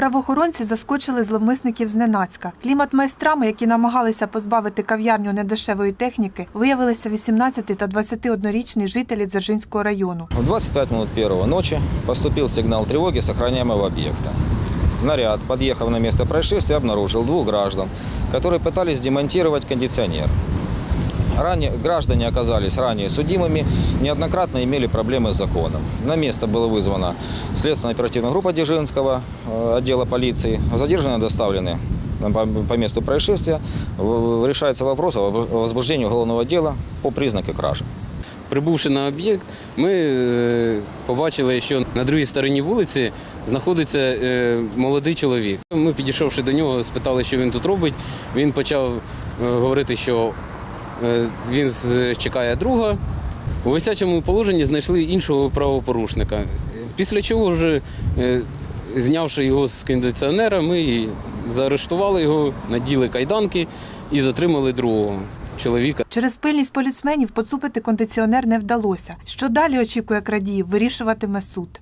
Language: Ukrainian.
Правоохоронці заскочили зловмисників зненацька. Клімат майстрами, які намагалися позбавити кав'ярню недешевої техніки, виявилися 18 та 21-річні жителі Дзержинського району. В 25 минут первого ночи поступил сигнал тревоги с охраняемого объекта. Наряд, подъехав на место происшествия, обнаружил двух граждан, которые пытались демонтировать кондиционер. Ранее, граждане оказались ранее судимыми, неоднократно имели проблемы с законом. На место была вызвана следственно-оперативная группа Дзержинского э, отдела полиции. Задержанные доставлены по, по месту происшествия. В- Решается вопрос о возбуждении уголовного дела по признаку кражи. Прибувши на об'єкт, ми е, побачили, що на другій стороні вулиці знаходиться е, молодий чоловік. Ми, підійшовши до нього, спитали, що він тут робить. Він почав е, говорити, що е, він чекає друга. У висячому положенні знайшли іншого правопорушника. Після чого, вже, е, знявши його з кондиціонера, ми заарештували його, наділи кайданки і затримали другого чоловіка. Через пильність поліцменів поцупити кондиціонер не вдалося. Що далі очікує крадіїв, вирішуватиме суд.